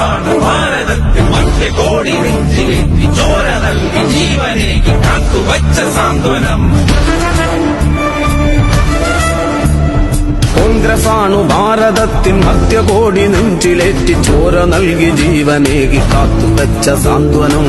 മനസ്സാണ് ഭാരതത്തിൽ മറ്റു കോടി വെഞ്ചി വെറ്റി ചോര നൽകി ജീവനേക്ക് കാത്തുവച്ച സാന്ത്വനം. കോൺഗ്രസാണു ഭാരതത്തിൻ മധ്യകോടി നെഞ്ചിലേറ്റി ചോര നൽകി ജീവനേകി കാത്തുവച്ച സാന്ത്വനം.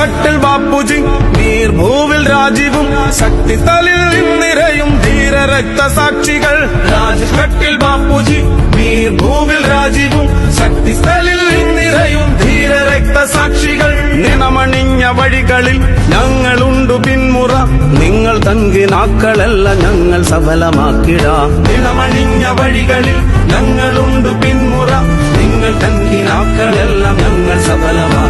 രാജ്കട്ടിൽ ബാപ്പുജി നീർഭൂവിൽ രാജീവും ശക്തിത്തലിൽ നിറയും ധീര രക്തസാക്ഷികൾ. രാജ്കട്ടിൽ ബാപ്പുജി നീർഭൂവിൽ രാജീവും ശക്തിസ്ഥലിൽ നിറയും ധീര രക്തസാക്ഷികൾ. നിണമണിഞ്ഞ വഴികളിൽ ഞങ്ങളുണ്ടു പിന്മുറ. നിങ്ങൾ തങ്കിനാക്കളല്ല ഞങ്ങൾ സഫലമാക്കിട നിണമണിഞ്ഞ വഴികളിൽ ഞങ്ങളുണ്ടു പിന്മുറ. നിങ്ങൾ തങ്കിനാക്കളെല്ലാം ഞങ്ങൾ സഫലമാക്കിടാം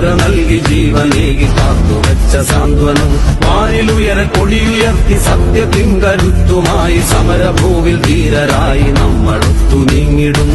ചോര നൽകി ജീവനേകി കാത്തുവച്ച സാന്ത്വനം. വാനിലുയര കൊടിയുയർത്തി സത്യത്തിൻ കരുത്തുമായി സമരഭൂവിൽ ധീരരായി നമ്മളൊത്തു നീങ്ങിടും.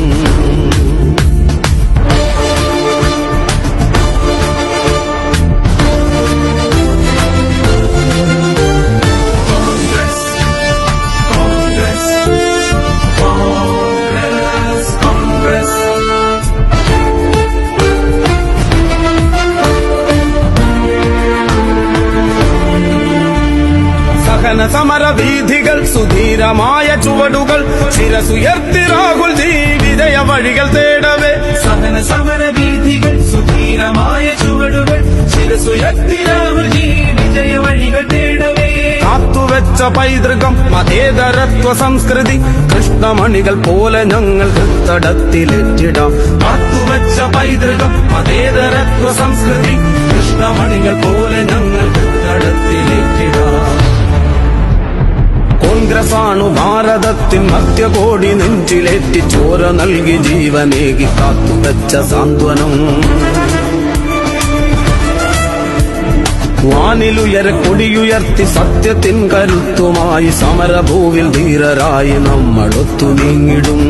സമര വീഥികൾ സുധീരമായ ചുവടുകൾ ശിരസുയർത്തി രാഹുൽ ജി വിജയ വഴികൾ തേടവേ. സഹന സമര വീഥികൾ സുധീരമായ ചുവടുകൾ ശിരസുയർത്തി രാഹുൽ ജി വിജയ വഴികൾ തേടവേ. കാത്തുവെച്ച പൈതൃകം മതേതരത്വ സംസ്കൃതി കൃഷ്ണമണികൾ പോലെ ഞങ്ങൾ തടത്തിലെത്തിടാം കാത്തുവെച്ച പൈതൃകം മതേതരത്വ സംസ്കൃതി കൃഷ്ണമണികൾ പോലെ ഞങ്ങൾ കോൺഗ്രസാണു ഭാരതത്തിൻ മധ്യകോടി നെഞ്ചിലേറ്റി ചോര നൽകി ജീവനേകി കാത്തുവച്ച സാന്ത്വനം. വാനിലുയര കൊടിയുയർത്തി സത്യത്തിൻ കരുത്തുമായി സമരഭൂവിൽ ധീരരായി നമ്മളൊത്തു നീങ്ങിടും.